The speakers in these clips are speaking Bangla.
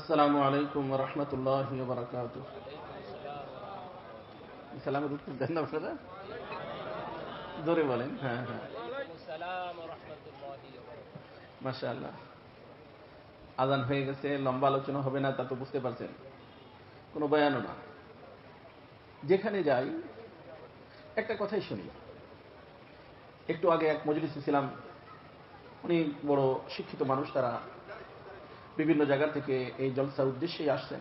আসসালামু আলাইকুম রহমতুল্লাহ বারকাত সালামের উত্তর দেন আপনারা? জোরে বলেন হ্যাঁ হ্যাঁ। মাসা আল্লাহ আজান হয়ে গেছে লম্বা আলোচনা হবে না তা তো বুঝতে পারছেন। কোনো বয়ানও না। যেখানে যাই একটা কথাই শুনি। একটু আগে এক মজলিসে ছিলাম। উনি বড় শিক্ষিত মানুষ তারা বিভিন্ন জায়গা থেকে এই জলসার উদ্দেশ্যেই আসছেন।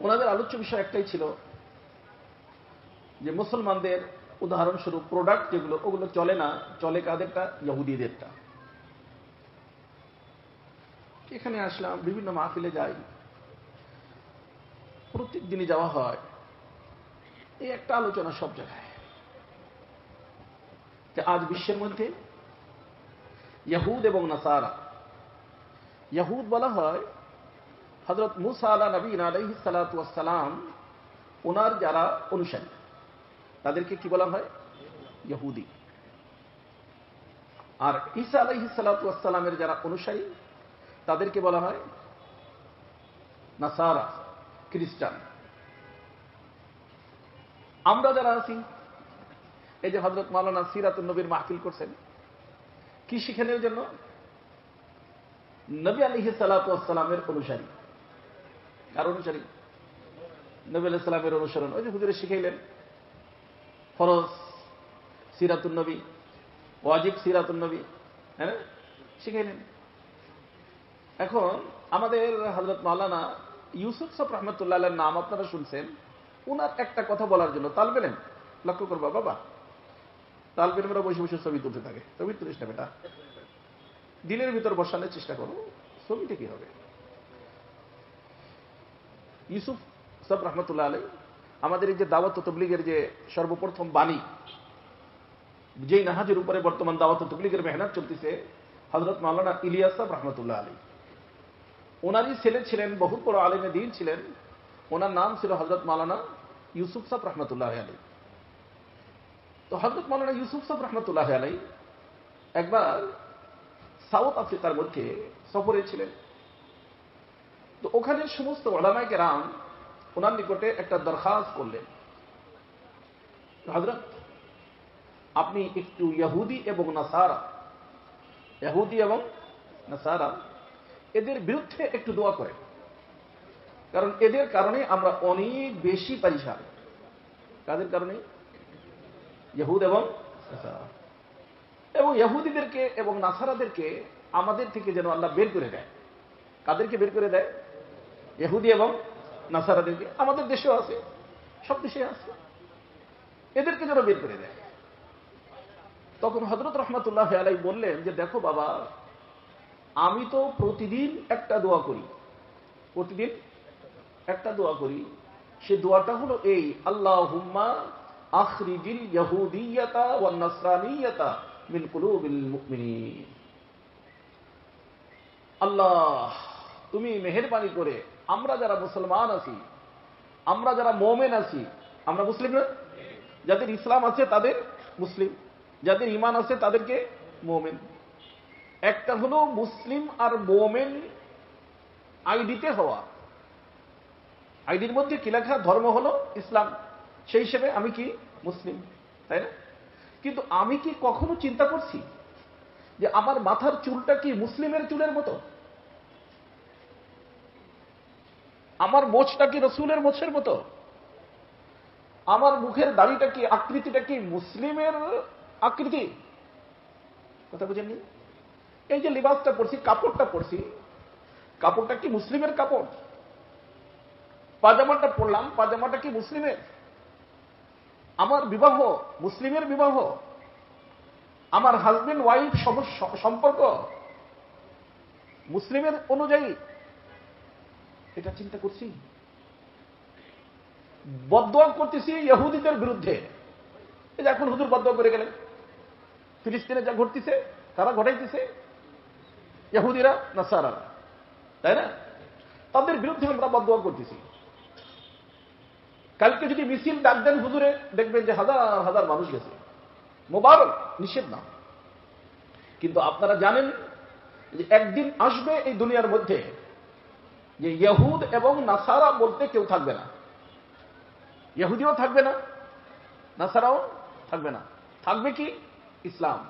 ওনাদের আলোচ্য বিষয় একটাই ছিল যে মুসলমানদের উদাহরণস্বরূপ প্রোডাক্ট যেগুলো, ওগুলো চলে না, চলে কাদেরটা? ইহুদিদেরটা। এখানে আসলাম, বিভিন্ন মাহফিলে যাই। প্রত্যেক দিনই যাওয়া হয়। এই একটা আলোচনা সব জায়গায়। যে আজ বিশ্বের মধ্যে ইয়াহুদ এবং নাসারা ইয়াহুদ বলা হয় হজরত মুসা আলা নবীন আলহি সালাতাম ওনার যারা অনুসারী। তাদেরকে কি বলা হয়? ইহুদি আর ঈসা আলহি সালাতামের যারা অনুসারী, তাদেরকে বলা হয় নাসারা, খ্রিস্টান। আমরা যারা আছি, এই যে হজরত মালানা সিরাত নবীর মাহফিল করছেন, কি শিখানোর জন্য? নবী আলিহি সালাতামের অনুসারী। কার অনুসারী? নবী আলাহ সালামের অনুসরণ। ওই যে হুজুরে শিখাইলেন। ফরজ সিরাতুল নবী, ওয়াজিব সিরাতুল নবী হ্যাঁ? শিখাইলেন। এখন আমাদের হজরত মাওলানা ইউসুফ সব রহমতুল্লাহ নাম আপনারা শুনছেন। উনার একটা কথা বলার জন্য তাল পেলেন লক্ষ্য করবা, বাবা। তাল পেলে আমরা বসে বসে ছবি তুলতে থাকে। ছবি তুলিস না বেটা। দিনের ভিতর বসানোর চেষ্টা করো। ছবিটা কি হবে? ইউসুফ সব রহমতুল্লাহ আলাই আমাদের এই যে দাওয়াত তবলিগের যে সর্বপ্রথম বাণী, যেই নাহাজের উপরে বর্তমান দাওয়াত তবলিগের মেহনত চলতেছে হজরত মাওলানা ইলিয়াস সাহ রহমতুল্লাহ আলী ওনারই ছেলে ছিলেন, বহুত বড় আলিমে দিন ছিলেন। ওনার নাম ছিল হজরত মাওলানা ইউসুফ সাহ রহমতুল্লাহ আলী তো হজরত মাওলানা ইউসুফ সাহ রহমতুল্লাহ আলাই একবার সাউথ আফ্রিকার মধ্যে সফরে ছিলেন। তো ওখানে সমস্ত ওলামাইকে রাম ওনার নিকটে একটা দরখাস্ত করলেন। হজরত, আপনি একটু ইহুদি এবং নাসারা ইহুদি এবং নাসারা, এদের বিরুদ্ধে একটু দোয়া করেন। কারণ এদের কারণে আমরা অনেক বেশি পারিশান। কাদের কারণে? ইহুদ এবং এবং ইহুদিদেরকে এবং নাসারাদেরকে আমাদের থেকে যেন আল্লাহ বের করে দেয়। কাদেরকে বের করে দেয়? ইহুদি এবং নাসারাদেরকে। আমাদের দেশেও আছে, সব দেশে আছে। এদেরকে যেন বের করে দেয়। তখন হজরত রহমতুল্লাহ আলাই বললেন যে, দেখো বাবা, আমি তো প্রতিদিন একটা দোয়া করি। প্রতিদিন একটা দোয়া করি। সে দোয়াটা হলো এই আল্লাহ হুম্মা আখরিজিল ওয়ান নাসরানিয়াতা। আল্লাহ, তুমি মেহেরবানি করে আমরা যারা মুসলমান আছি, আমরা যারা মোমেন আছি, আমরা মুসলিম না? যাদের ইসলাম আছে তাদের মুসলিম, যাদের ইমান আছে তাদেরকে মোমেন। একটা হলো মুসলিম আর মোমেন আইডিতে হওয়া। আইডির মধ্যে কি লেখা? ধর্ম হলো ইসলাম। সেই হিসেবে আমি কি? মুসলিম। তাই না? কিন্তু আমি কি কখনো চিন্তা করছি যে আমার মাথার চুলটা কি মুসলিমের চুলের মতো? আমার মোচটা কি রসুলের মোছের মতো? আমার মুখের দাড়িটা কি, আকৃতিটা কি মুসলিমের আকৃতি? কথা বুঝেননি? এই যে লিবাসটা পড়ছি কাপড়টা পড়ছি কাপড়টা কি মুসলিমের কাপড়? পাজামাটা পড়লাম পাজামাটা কি মুসলিমের? আমার বিবাহ, মুসলিমের বিবাহ, আমার হাজবেন্ড ওয়াইফ সম্পর্ক, মুসলিমের অনুযায়ী, এটা চিন্তা করছি। বদোয়া করতেছি ইহুদিদের বিরুদ্ধে। এই যে এখন হুজুর বদোয়া করে গেলেন। ফিলিস্তিনে যা ঘটতেছে, তারা ঘটাইতেছে। ইহুদিরা না সারারা তাই না? তাদের বিরুদ্ধে আমরা বদোয়া করতেছি। কালকে যদি মিছিল ডাক দেন হুজুরে, দেখবেন যে হাজার হাজার মানুষ গেছে। মোবারক, নিষেধ না। কিন্তু আপনারা জানেন যে একদিন আসবে এই দুনিয়ার মধ্যে যে ইহুদ এবং নাসারা বলতে কেউ থাকবে না। ইহুদিও থাকবে না, নাসারাও থাকবে না। থাকবে কি? ইসলাম।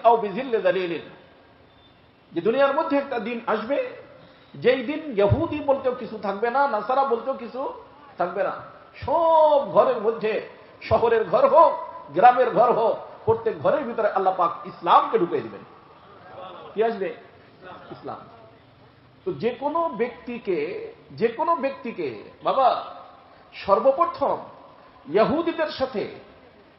ইসলাম যে দুনিয়ার মধ্যে একটা দিন আসবে, যেই দিন ইহুদি বলতেও কিছু থাকবে না, নাসারা বলতেও কিছু থাকবে না। সব ঘরের মধ্যে, শহরের ঘর হোক, গ্রামের ঘর হোক, প্রত্যেক ঘরের ভিতরে আল্লাহ পাক ইসলামকে ঢুকিয়ে দিবেন। কি আসবে? ইসলাম। তো যে কোনো ব্যক্তিকে, যে কোনো ব্যক্তিকে, বাবা, সর্বপ্রথম ইহুদিদের সাথে,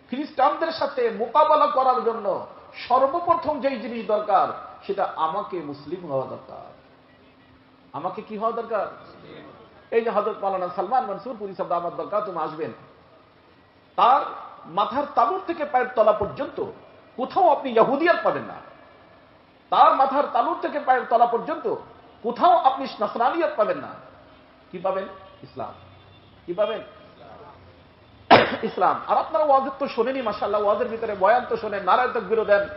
খ্রিস্টানদের সাথে মোকাবেলা করার জন্য সর্বপ্রথম যেই জিনিস দরকার সেটা আমাকে মুসলিম হওয়া দরকার। আমাকে কি হওয়া দরকার? এই যে হজরত মালানা সালমান মনসুর, পুরি সাহেব আমার দরকার, তুমি আসবেন। তার মাথার তালুর থেকে পায়ের তলা পর্যন্ত কোথাও আপনি ইহুদিয়াত পাবেন না। তার মাথার তালুর থেকে পায়ের তলা পর্যন্ত কোথাও আপনি নাসরানিয়াত পাবেন না। কি পাবেন? ইসলাম। কি পাবেন? ইসলাম। আর আপনারা ওয়াজের তো শোনেনি মাসাল্লাহ ওয়াজের ভিতরে বয়ান তো শোনেন, নারায় তকবির দেন।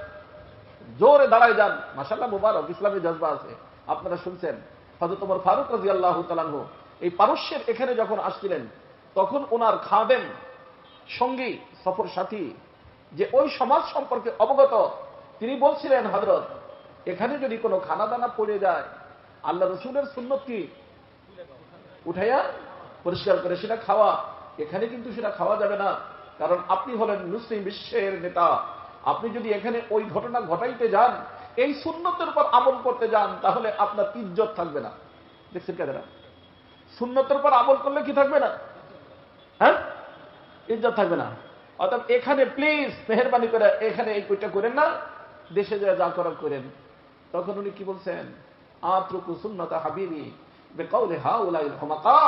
জোরে দাঁড়ায় যান। মাসাল্লাহ মুবারক, ইসলামী জজবা আছে। আপনারা শুনছেন হজরত তোমার ফারুক রাজি আল্লাহ তালানহ এই পারস্যের এখানে যখন আসছিলেন, তখন ওনার খাদেন সঙ্গী, সফর সাথী, যে ওই সমাজ সম্পর্কে অবগত, তিনি বলছিলেন হজরত এখানে যদি কোনো খানা দানা পড়ে যায়, আল্লাহ রসুলের সুন্নত কি? উঠাইয়া পরিষ্কার করে, সেটা খাওয়া। এখানে কিন্তু সেটা খাওয়া যাবে না। কারণ আপনি হলেন মুসলিম বিশ্বের নেতা। আপনি যদি এখানে ওই ঘটনা ঘটাইতে যান, এই সুন্নতের উপর আমল করতে যান, তাহলে আপনার ইজ্জত থাকবে না? দেখছেন কেন সুন্নতের উপর আমল করলে কি থাকবে না? হ্যাঁ? ইজ্জত থাকবে না। অর্থাৎ এখানে প্লিজ মেহরবানি করে এখানে এই কইটা করেন না, দেশে যা যা করার করেন। তখন উনি কি বলছেন? আত্রকু সুন্নতা হাবিবি বেকাউলে হা হমাকা।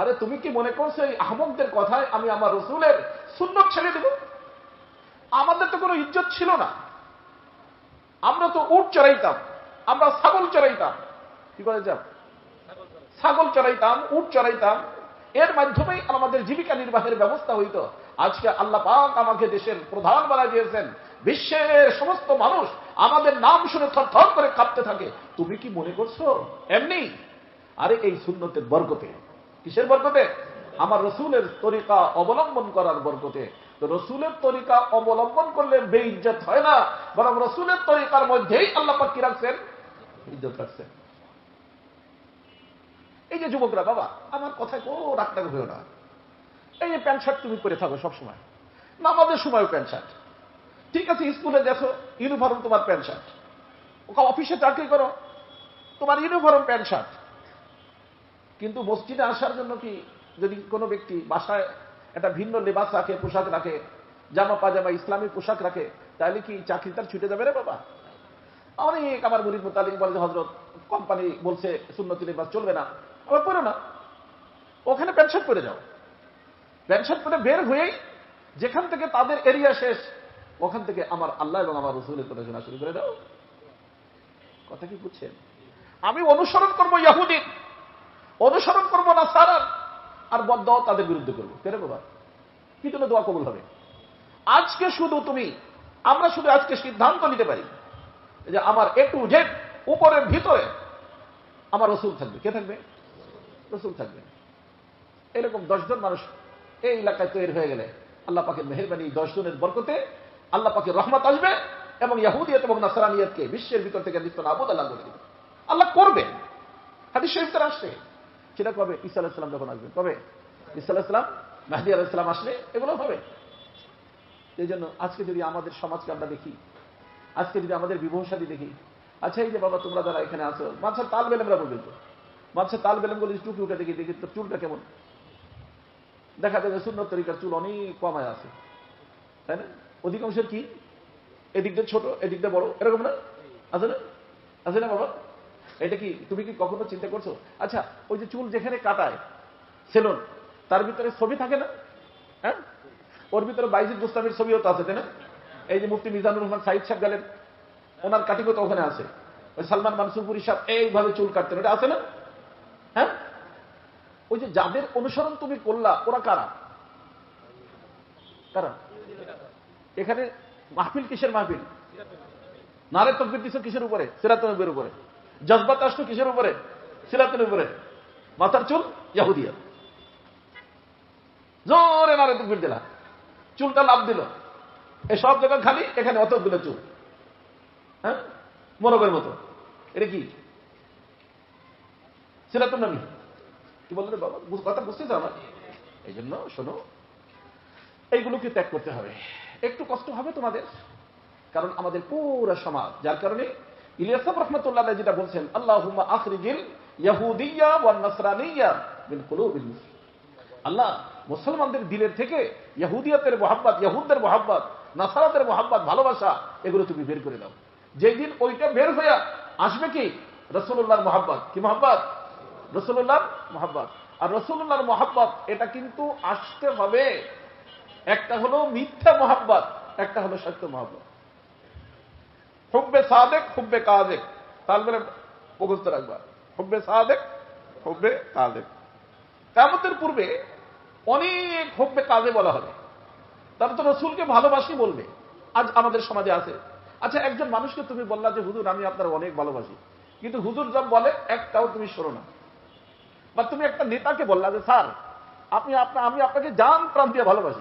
আরে তুমি কি মনে করছ এই আহমদদের কথায় আমি আমার রসুলের সুন্নত ছেড়ে দেব? আমাদের তো কোনো ইজ্জত ছিল না। আমরা তো উট চড়াইতাম, আমরা ছাগল চড়াইতাম। কি করে যাব ছাগল চড়াইতাম, উট চড়াইতাম। এর মাধ্যমেই আমাদের জীবিকা নির্বাহের ব্যবস্থা হইত। আজকে আল্লাহ পাক আমাকে দেশের প্রধান বলা দিয়েছেন। বিশ্বের সমস্ত মানুষ আমাদের নাম শুনে থর করে কাঁপতে থাকে। তুমি কি মনে করছ? এমনি? আরে এই সুন্নতের বরকতে। কিসের বরকতে? আমার রসুলের তরিকা অবলম্বন করার বরকতে। তো রসুলের তরিকা অবলম্বন করলে বেইজ্জত হয় না, বরং রসুলের তরিকার মধ্যেই আল্লাহ কি রাখছেন? ইজ্জত রাখছেন। এই যে যুবকরা, বাবা, আমার কথায় কোনো রাখটাক হয়েও না। এই যে প্যান্ট শার্ট তুমি পরে থাকো সবসময় নামাজের সময় প্যান্ট শার্ট। ঠিক আছে, স্কুলে দেখো ইউনিফর্ম তোমার প্যান্ট শার্ট। অফিসে চাকরি করো, তোমার ইউনিফর্ম প্যান্ট শার্ট। কিন্তু মসজিদে আসার জন্য কি যদি কোনো ব্যক্তি বাসায় একটা ভিন্ন লেবাস রাখে, পোশাক রাখে, জামা, পাজামা, ইসলামী পোশাক রাখে, তাহলে কি চাকরি তার ছুটে যাবে রে বাবা? অনেক আমার গরিব মোতালিক বলে হজরত কোম্পানি বলছে, সুন্নতি লেবাস চলবে না। আবার পড়ো না। ওখানে প্যান্ট শার্ট পরে যাও। প্যান্ট শার্ট পরে বের হয়েই যেখান থেকে তাদের এরিয়া শেষ, ওখান থেকে আমার আল্লাহ এবং আমার রসুলের কথা শোনা শুরু করে দাও। কথা কি বুঝছেন? আমি অনুসরণ করব ইয়াহুদিন অনুসরণ করব না সারার আর বদ্ধ তাদের বিরুদ্ধে করব। কেন বাবা কি জন্য দোয়া কবুল হবে? আজকে শুধু তুমি, আমরা শুধু আজকে সিদ্ধান্ত নিতে পারি যে আমার এ টু জেড উপরের ভিতরে আমার রসুল থাকবে। কে থাকবে? রসুল থাকবে। এরকম দশজন মানুষ এই এলাকায় তৈরি হয়ে গেলে আল্লাহ পাকের মেহরবানি দশজনের বরকতে আল্লাহ পাকের রহমত আসবে এবং ইয়াহুদিয়ত এবং নাসারানিয়তকে বিশ্বের ভিতর থেকে নিত্য আবুদ আল্লাহ করে দিবে। আল্লাহ করবে। হাদিস শরীফ আসবে সেটা কবে? ইসা আলাহিসাম যখন আসবে কবে? ইসা আলাহিসাম মাহদি আলাহিসাম আসলে এগুলো হবে। এই জন্য আজকে যদি আমাদের সমাজকে আমরা দেখি, আজকে যদি আমাদের বিবাহসাদী দেখি আচ্ছা এই যে বাবা, তোমরা যারা এখানে আছো মাছের তাল বেলেমরা তো? মাছের তাল বেলেম বলে টুকি উঠে দেখি দেখি তোর চুলটা কেমন? দেখা যাবে সুন্দর তরিকার চুল অনেক কমায় আছে। তাই না? অধিকাংশের কি? এদিকটা ছোট এদিকটা বড়, এরকম না? আছে না? আছে না বাবা? এটা কি, তুমি কি কখনো চিন্তা করছ? আচ্ছা ওই যে চুল যেখানে কাটায়, সেলুন, তার ভিতরে ছবি থাকে না? হ্যাঁ? ওর ভিতরে বাইজিদ মুস্তামির ছবিও তো আছে না? এই যে মুফতি মিজানুর রহমান, সাইদ সাহেব গেলেন, ওনার কাটিগত ওখানে আছে। ওই সালমান মানসুরপুরি সাহেব এইভাবে চুল কাটতেন ওটা আছে না? হ্যাঁ? ওই যে যাদের অনুসরণ তুমি করলা, ওরা কারা? কারা? এখানে মাহফিল কিসের মাহফিল? নারে তকবির দিচ্ছ কিসের উপরে? সিরাতনবের উপরে। জজবাত আসতো কিসের উপরে? সিরাতের উপরে। মাথার চুল ইয়াহুদিয়া জোরে নারে তকবির দিলা। চুলটা লাভ দিল। এই সব জায়গা খালি, এখানে অতগুলো চুল। হ্যাঁ? মরবের মতো। এটা কি? সিরাতুল নবী। কি বললেন বাবা? কথা বুঝতে তো আমার এই জন্য শোনো এইগুলোকে ত্যাগ করতে হবে? একটু কষ্ট হবে তোমাদের। কারণ আমাদের পুরো সমাজ, যার কারণে ইলিয়াসাব রহমতুল্লাহ যেটা বলছেন আল্লাহ আখরিজিল ইয়াহুদিয়া ওয়ান নাসরানিয়া মিন কুলুবিল আল্লাহ, মুসলমানদের দিলের থেকে ইহুদিয়াতের মোহাব্বত ইহুদদের মোহাব্বত নাসারাতের মোহাব্বত, ভালোবাসা, এগুলো তুমি বের করে দাও। যেই দিন ওইটা বের হইয়া আসবে কি? রসুল্লাহর মোহাব্বত। কি মোহাব্বত? রসুল্লাহর মোহাব্বত। আর রসুল্লাহর মোহাব্বত, এটা কিন্তু আসতে হবে। একটা হলো মিথ্যা মোহাব্বত, একটা হলো সত্য মোহাব্বত। হুব্বে সাদেক, হুব্বে কাদেক। তাহলে মুখস্থ রাখবা, হুব্বে সাদেক, হুব্বে কাদেক। কামতের পূর্বে অনেক হুব্বে কাজে বলা হবে। তারা তো রসুলকে ভালোবাসি বলবে। আজ আমাদের সমাজে আছে। আচ্ছা একজন মানুষকে তুমি বললা যে, হুজুর, আমি আপনার অনেক ভালোবাসি। কিন্তু হুজুর যা বলে, একটাও তুমি শোনো না। বা তুমি একটা নেতাকে বললা যে, স্যার, আপনি আপনার আমি আপনাকে জান প্রাণ দিয়ে ভালোবাসি।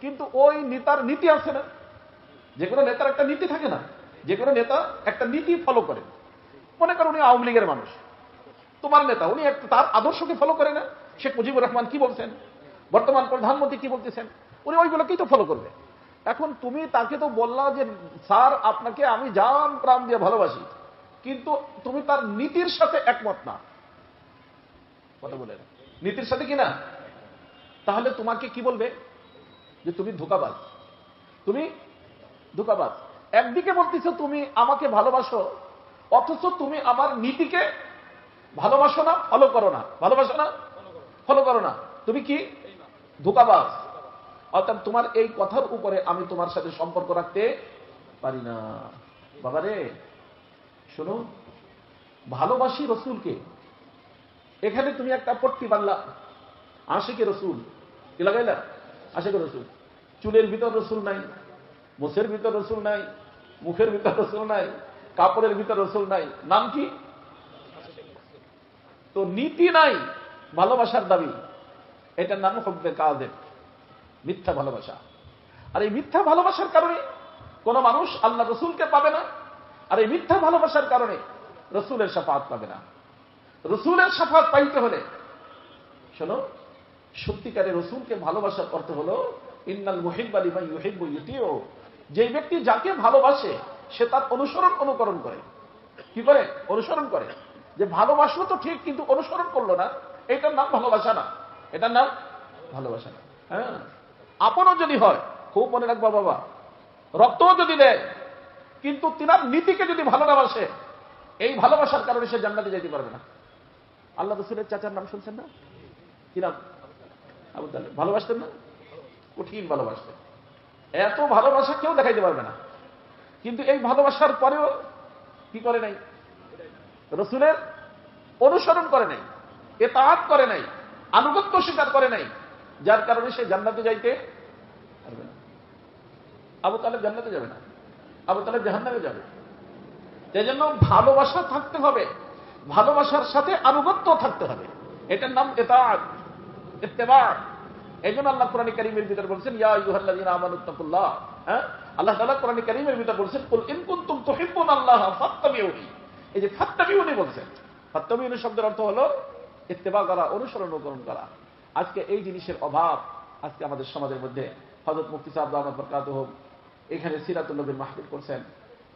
কিন্তু ওই নেতার নীতি আছে না? যে কোনো নেতার একটা নীতি থাকে না? যে কোনো নেতা একটা নীতি ফলো করে। মনে করো উনি আওয়ামী লীগের মানুষ। তোমার নেতা, উনি একটা তার আদর্শকে ফলো করে না? শেখ মুজিবুর রহমান কি বলছেন? বর্তমান প্রধানমন্ত্রী কি বলতেছেন? উনি ওইগুলোকেই তো ফলো করবে। এখন তুমি তাকে তো বললা যে, স্যার, আপনাকে আমি জান, প্রাণ দিয়ে ভালোবাসি। কিন্তু তুমি তার নীতির সাথে একমত না। কথা বলে নীতির সাথে কি না? তাহলে তোমাকে কি বলবে? যে তুমি ধোকাবাজ। তুমি ধোকাবাজ। একদিকে বলতেছো, তুমি আমাকে ভালোবাসো, অথচ তুমি আমার নীতিকে ভালোবাসো না ফলো করো না। ভালোবাসো না ফলো করো না। তুমি কি? ধোকাবাজ। অর্থাৎ তোমার এই কথার উপরে আমি তোমার সাথে সম্পর্ক রাখতে পারি না। বাবা রে শোনো, ভালোবাসি রসুলকে। এখানে তুমি একটা পট্টি বাংলা আশিকে রসুল। কি লাগাইলা? আশিকে রসুল। চুলের ভিতর রসুল নাই মোষের ভিতর রসুল নাই মুখের ভিতর রসুল নাই, কাপড়ের ভিতর রসুল নাই। নাম কি? তো নীতি নাই, ভালোবাসার দাবি। এটার নাম হবে কাজের মিথ্যা ভালোবাসা। আর এই মিথ্যা ভালোবাসার কারণে কোন মানুষ আল্লাহ রসুলকে পাবে না, আর এই মিথ্যা ভালোবাসার কারণে রসুলের সাফাত পাবে না। রসুলের সাফাত পাইতে হলে, শোনো, সত্যিকারের রসুলকে ভালোবাসার অর্থ হলো, ইন্নাল মুহিব আলী ভাই ইউহিব ইউটিও যে ব্যক্তি যাকে ভালোবাসে, সে তার অনুসরণ অনুকরণ করে। কি করে? অনুসরণ করে। যে ভালোবাসলো তো ঠিক, কিন্তু অনুসরণ করল না, এটার নাম ভালোবাসা না। এটার নাম ভালোবাসা না। হ্যাঁ। আপনও যদি হয়, খুব মনে রাখবা বাবা, রক্তও যদি দেয়, কিন্তু তিনার নীতিকে যদি ভালো না বাসে, এই ভালোবাসার কারণে সে জান্নাতে যেতে পারবে না। আল্লাহ রসুলের চাচার নাম শুনছেন না? কি নাম? তালেব। ভালোবাসতেন না? কঠিন ভালোবাসতেন। এত ভালোবাসা কেউ দেখাইতে পারবে না। কিন্তু এই ভালোবাসার পরেও কি করে নাই? রসুলের অনুসরণ করে নাই এ তাহাত করে নাই, আনুগত্য স্বীকার করে নাই। যার কারণে সে জান্নাতে যাইতে পারবে না। আবু তালেব জান্নাতে যাবে না। আবু তালেব জাহান্নামে যাবে। এই জন্য ভালোবাসা থাকতে হবে, ভালোবাসার সাথে আনুগত্য থাকতে হবে। এটার নাম এতাত ইত্তেবা। এই জন্য আল্লাহ কোরআন করিমের ভিতরে বলছেন হ্যাঁ? আল্লাহ তাআলা কোরআন করিমের ভিতরে বলছেন আল্লাহ এই যে ফাত্তাবিউনি বলছেন, ফাত্তাবিউনি শব্দের অর্থ হলো ইত্তেবা করা, অনুসরণ অনুকরণ করা। আজকে এই জিনিসের অভাব আজকে আমাদের সমাজের মধ্যে। হযরত মুফতি সাহেব দামাত বরকাতুহ এখানে সিরাতুল নবীর মাহফিল করছেন।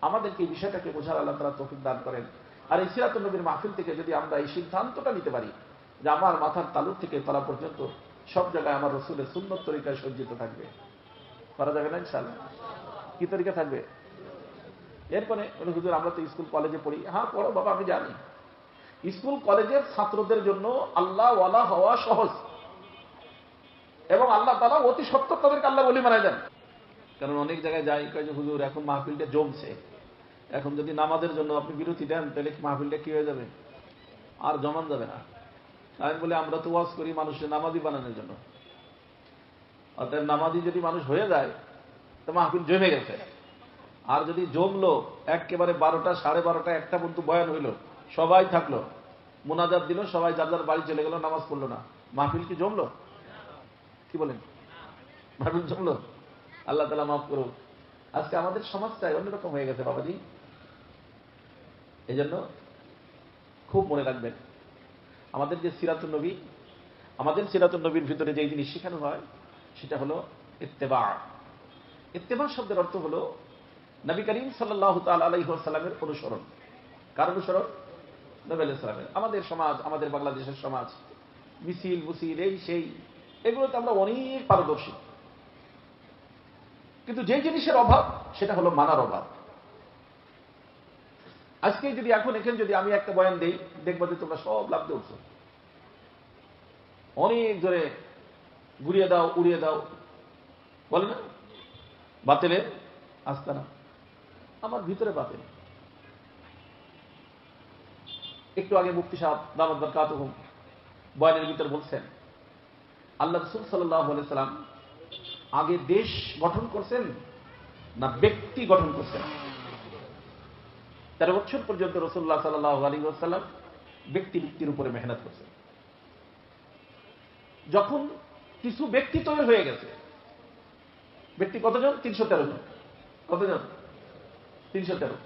আমাদেরকে এই বিষয়টাকে বোঝার আল্লাহ তারা তৌফিক দান করেন। আর এই সিরাতুল নবীর মাহফিল থেকে যদি আমরা এই সিদ্ধান্তটা নিতে পারি যে আমার মাথার তালুক থেকে তলা পর্যন্ত সব জায়গায় আমার রসুলের সুন্নত তরিকায় সজ্জিত থাকবে। করা যাবে না ইনশাল্লাহ কি তরিকা থাকবে? এরপরে হুজুর, আমরা তো স্কুল, কলেজে পড়ি। হ্যাঁ পড়ো বাবা, আমি জানি। স্কুল, কলেজের ছাত্রদের জন্য আল্লাহ ওয়ালা হওয়া সহজ। এবং আল্লাহ তালা অতি সত্তর তাদেরকে আল্লাহ বলি মানায় দেন। কারণ অনেক জায়গায় যাই যে, হুজুর, এখন মাহফিলটা জমছে। এখন যদি নামাজের জন্য আপনি বিরতি দেন, তাহলে মাহফিলটা কি হয়ে যাবে? আর জমান যাবে না। আমি বলে, আমরা তো ওয়াজ করি মানুষের নামাজি বানানোর জন্য। অর্থাৎ নামাজি যদি মানুষ হয়ে যায়, তো মাহফিল জমে গেছে। আর যদি জমলো, একেবারে বারোটা, সাড়ে বারোটা, একটা পর্যন্ত বয়ান হইল, সবাই থাকল। মোনাজাত দিল, সবাই যার বাড়ি চলে গেল, নামাজ পড়ল না। মাহফিল কি জমলো? কি বলেন? মাহফিল জমলো? আল্লাহ তালা মাফ করুক। আজকে আমাদের সমাজটাই অন্যরকম হয়ে গেছে, বাবাজি। এই জন্য খুব মনে রাখবেন। আমাদের যে সিরাতুল নবী, আমাদের সিরাতুল নবীর ভিতরে যে জিনিস শেখানো হয়, সেটা হলো ইত্তেবা। ইত্তেবা শব্দের অর্থ হলো নবী করিম সাল্লাহ আলাইসাল্লামের অনুসরণ। কার অনুসরণ? নবী আলাইসালামের আমাদের সমাজ, আমাদের বাংলাদেশের সমাজ, মিছিল, মুসিল, এই সেই, এগুলোতে আমরা অনেক পারদর্শী। কিন্তু যে জিনিসের অভাব, সেটা হলো মানার অভাব। আজকে যদি এখন এখানে যদি আমি একটা বয়ান দেই, দেখব যে তোমরা সব লাভ উঠছো। অনেক জোরে ঘুরিয়ে দাও, উড়িয়ে দাও। বলে না? বাতিলে আস্তানা আমার ভিতরে বাতিল। একটু আগে মুক্তি সাহেব দামদ বরকাত বয়ানের ভিতরে বলছেন, আল্লাহ রসুল সাল্লাহ সাল্লাম আগে দেশ গঠন করছেন না ব্যক্তি গঠন করছেন? তেরো বছর পর্যন্ত রসুল্লাহ সাল্লাহ আলী সাল্লাম ব্যক্তি ব্যক্তির উপরে মেহনত করছেন। যখন কিছু ব্যক্তি তৈরি হয়ে গেছে, ব্যক্তি কতজন? তিনশো তেরো জন। কতজন? তিনশো তেরো।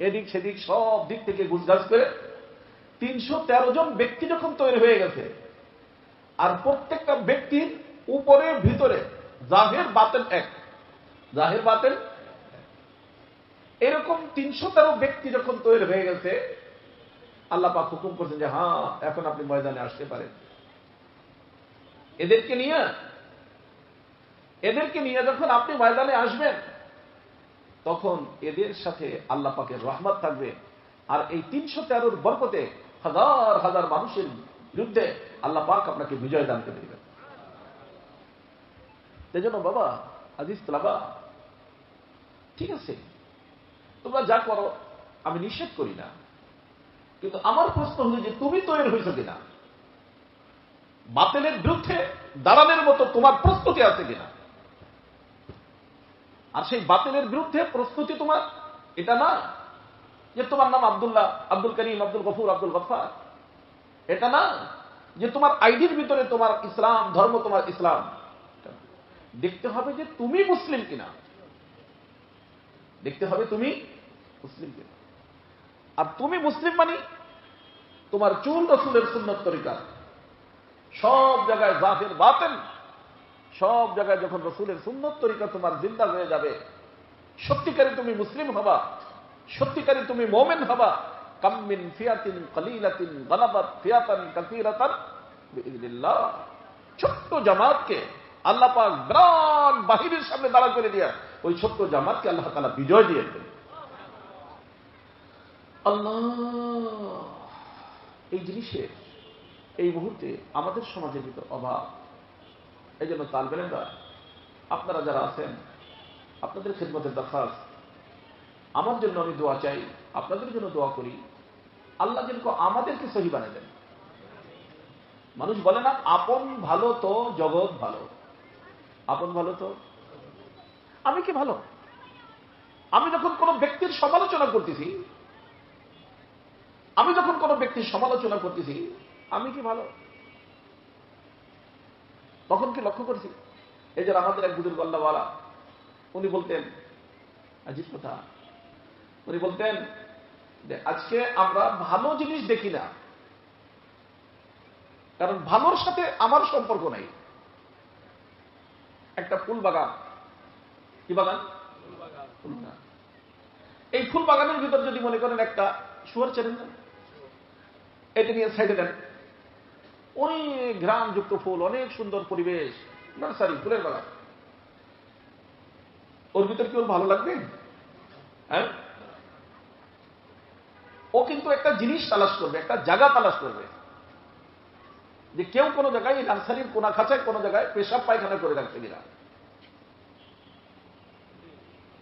এদিক সেদিক সব দিক থেকে গুজগাছ করে তিনশো তেরো জন ব্যক্তি যখন তৈরি হয়ে গেছে, আর প্রত্যেকটা ব্যক্তির উপরে ভিতরে জাহের বাতেন এক। জাহের বাতেন এরকম তিনশো তেরো ব্যক্তি যখন তৈরি হয়ে গেছে, আল্লাহ পাক হুকুম করছেন যে হ্যাঁ এখন আপনি ময়দানে আসতে পারেন। এদেরকে নিয়ে এদেরকে নিয়ে যখন আপনি ময়দানে আসবেন, তখন এদের সাথে আল্লাহ পাকের রহমত থাকবে। আর এই তিনশো তেরোর বরকতে হাজার হাজার মানুষের বিরুদ্ধে আল্লাহ পাক আপনাকে বিজয় দান করে দেবেন। সেই জন্য বাবা আজিজ বাবা ঠিক আছে? তোমরা যা করো, আমি নিষেধ করি না। কিন্তু আমার প্রশ্ন হলো যে, তুমি তৈরি হয়েছ কিনা? বাতিলের বিরুদ্ধে দাঁড়ানোর মতো তোমার প্রস্তুতি আছে কিনা? আর সেই বাতিলের বিরুদ্ধে প্রস্তুতি তোমার, এটা না যে তোমার নাম আবদুল্লাহ, আব্দুল করিম, আব্দুল গফুর, আব্দুল গফার এটা না যে তোমার আইডির ভিতরে তোমার ইসলাম, ধর্ম তোমার ইসলাম। দেখতে হবে যে তুমি মুসলিম কিনা। দেখতে হবে তুমি মুসলিম কিনা আর তুমি মুসলিম মানে তোমার চুল রসুলের সুন্নত তরিকা। সব জায়গায় জাফের বাতেন, সব জায়গায় যখন রসুলের সুন্নত তরিকা তোমার জিন্দা হয়ে যাবে, সত্যিকারী তুমি মুসলিম হবা, সত্যিকারী তুমি মোমেন হবা। কাম্মিন ফিয়াতিন কলিলাতিন গলাবাত ফিয়াতান কাসিরাতান ছোট্ট জামাতকে আল্লাহ পাক বিরাট বাহিরের সামনে দাঁড়া করে দিয়া, ওই ছোট্ট জামাতকে আল্লাহ তাআলা বিজয় দিয়ে দেন। আল্লাহ। এই জিনিসের এই মুহূর্তে আমাদের সমাজের ভিতর অভাব। এই জন্য তালবেলেনরা আপনারা যারা আছেন, আপনাদের খেদমতের দরখাস্ত। আমার জন্য আমি দোয়া চাই, আপনাদের জন্য দোয়া করি। আল্লাহ যেন আমাদেরকে সহি বানিয়ে দেন। মানুষ বলে না, আপন ভালো তো জগৎ ভালো। আপন ভালো তো? আমি কি ভালো? আমি যখন কোন ব্যক্তির সমালোচনা করতেছি আমি যখন কোন ব্যক্তির সমালোচনা করতেছি আমি কি ভালো? তখন কি লক্ষ্য করছি? এই যে আমাদের এক বুজুর্গ আল্লাহওয়ালা উনি বলতেন আজিব কথা। উনি বলতেন যে আজকে আমরা ভালো জিনিস দেখি না। কারণ ভালোর সাথে আমার সম্পর্ক নাই। একটা ফুল বাগান। কি বাগান? ফুল বাগান। এই ফুল বাগানের ভিতর যদি মনে করেন একটা শুয়ার ছেড়ে দেন এটা নিয়ে সাইডে দেন। অনেক গ্রামযুক্ত ফুল, অনেক সুন্দর পরিবেশ, নার্সারি, ফুলের বাগান ওর ভিতর কি ওর ভালো লাগবে? হ্যাঁ? ও কিন্তু একটা জিনিস তালাশ করবে, একটা জায়গা তালাশ করবে। যে কেউ কোনো জায়গায় নার্সারির কোনা খাঁচায় কোনো জায়গায় পেশাব পায়খানা করে রাখছে কিনা।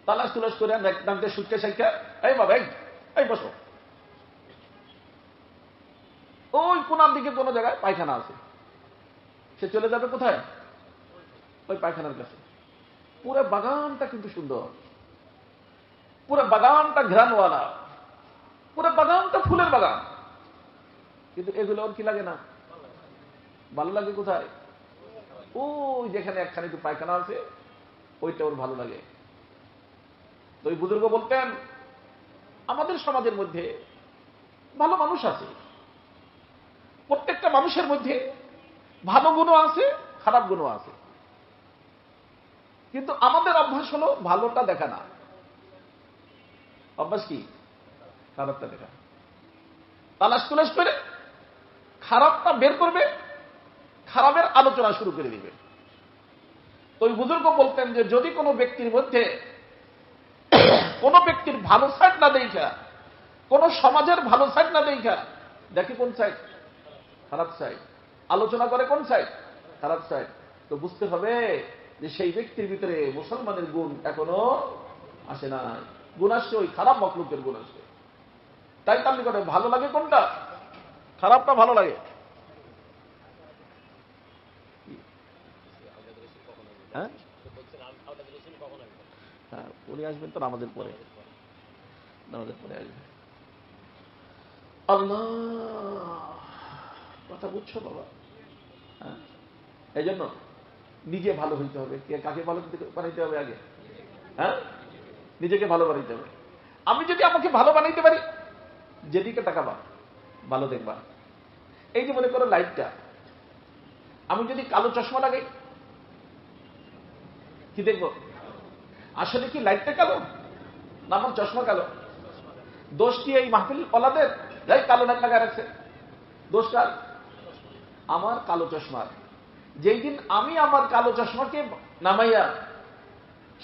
তালাশ তুলাশ করে নামতে সুটকে সাইকা এই বাবা এই বসো। ওই কোনার দিকে কোনো জায়গায় পায়খানা আছে। সে চলে যাবে কোথায়? ওই পায়খানার কাছে। পুরো বাগানটা কিন্তু সুন্দর। পুরো বাগানটা ঘেরানওয়ালা পুরো বাগানটা ফুলের বাগান। কিন্তু এগুলো ওর কি লাগে না? ভালো লাগে কোথায়? ওই যেখানে একখানে একটু পায়খানা আছে, ওইটা ওর ভালো লাগে। তো ওই বুজুর্গ বলতেন, আমাদের সমাজের মধ্যে ভালো মানুষ আছে। প্রত্যেকটা মানুষের মধ্যে ভালো গুণও আছে, খারাপ গুণও আছে। কিন্তু আমাদের অভ্যাস হলো ভালোটা দেখা না। অভ্যাস কি? খারাপটা দেখা। তালাশ তুলাশ করে খারাপটা বের করবে, খারাপের আলোচনা শুরু করে দিবে। তো ওই বুজুর্গ বলতেন যে, যদি কোনো ব্যক্তির মধ্যে কোন ব্যক্তির ভালো সাইড না দেখা, কোন সমাজের ভালো সাইড না দেখা, দেখে কোন সাইড খারাপ সাইড আলোচনা করে কোন সাইড খারাপ সাইড তো বুঝতে হবে যে সেই ব্যক্তির ভিতরে মুসলমানের গুণ এখনও আসে না গুণ আসছে ওই খারাপ মকলুকের গুণ আসছে। তাই তার নিকটে ভালো লাগে কোনটা? খারাপটা ভালো লাগে। হ্যাঁ? হ্যাঁ উনি আসবেন তো আমাদের পরে। আমাদের পরে আসবেন। আল্লাহ! কথা বুঝছ, বাবা? হ্যাঁ। এই জন্য নিজে ভালো হইতে হবে। কাকে ভালো বানাইতে হবে আগে? হ্যাঁ? নিজেকে ভালো বানাইতে হবে। আমি যদি আমাকে ভালো বানাইতে পারি, যেদিকে তাকাবা, ভালো দেখবা। এই যে মনে করো লাইটটা, আমি যদি কালো চশমা লাগাই, কি দেখব? আসলে কি লাইটটা কালো না আমার চশমা কালো? দোষটি এই মাহফিল পলাদের যাই কালো লাইট লাগা রাখছে। দোষ কার? আমার কালো চশমার যেই দিন আমি আমার কালো চশমাকে নামাইয়া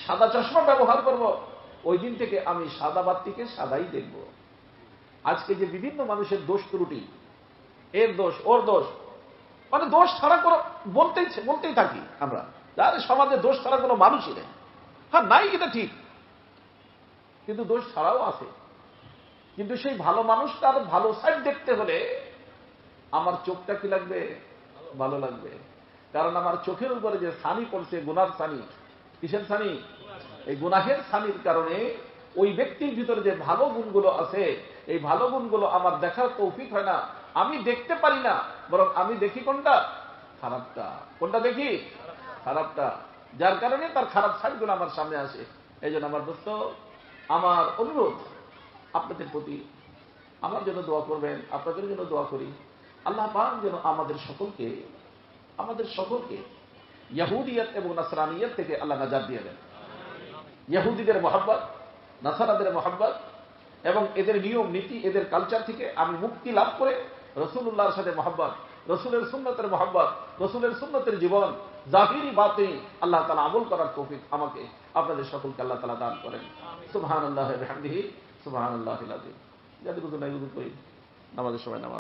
সাদা চশমা ব্যবহার করব, ওই দিন থেকে আমি সাদা বাতিকে সাদাই দেখব। আজকে যে বিভিন্ন মানুষের দোষ ত্রুটি, এর দোষ, ওর দোষ মানে দোষ ছাড়া কোনো বলতেই বলতেই থাকি আমরা। যার সমাজে দোষ ছাড়া কোনো মানুষই নেই। হ্যাঁ নাই এটা ঠিক। কিন্তু দোষ ছাড়াও আছে। কিন্তু সেই ভালো মানুষটার ভালো সাইড দেখতে হলে আমার চোখটা কি লাগবে? ভালো লাগবে। কারণ আমার চোখের উপরে যে সানি পড়ছে, গুনার সানি, কিসের সানি? এই গুনাহের সানির কারণে ওই ব্যক্তির ভিতরে যে ভালো গুণগুলো আছে, এই ভালো গুণগুলো আমার দেখার তৌফিক হয় না। আমি দেখতে পারি না, বরং আমি দেখি কোনটা? খারাপটা। কোনটা দেখি? খারাপটা। যার কারণে তার খারাপ সাইডগুলো আমার সামনে আসে। এই জন্য আমার দোস্ত, আমার অনুরোধ, আপনাদের প্রতি আমার জন্য দোয়া করবেন, আপনাদের জন্য দোয়া করি। আল্লাহ পাক যেন আমাদের সকলকে আমাদের সকলকে ইয়াহুদিয়ত এবং নাসরানিয়ত থেকে আল্লাহ নাজার দিয়ে দেন। ইয়াহুদিদের মহাব্বত, নাসারাদের মহাব্বত এবং এদের নিয়ম, নীতি, এদের কালচার থেকে আমি মুক্তি লাভ করে রসুল্লাহর সাথে মহাব্বত, রসুলের সুন্নতের মহাব্বত, রসুলের সুন্নতের জীবন, জাহিরি বাতে আল্লাহ তালা আমল করার তৌফিক আমাকে, আপনাদের সকলকে আল্লাহ তালা দান করেন। সুবহান আল্লাহ সুবহান আল্লাহ যাদের আমাদের সময় নামাজ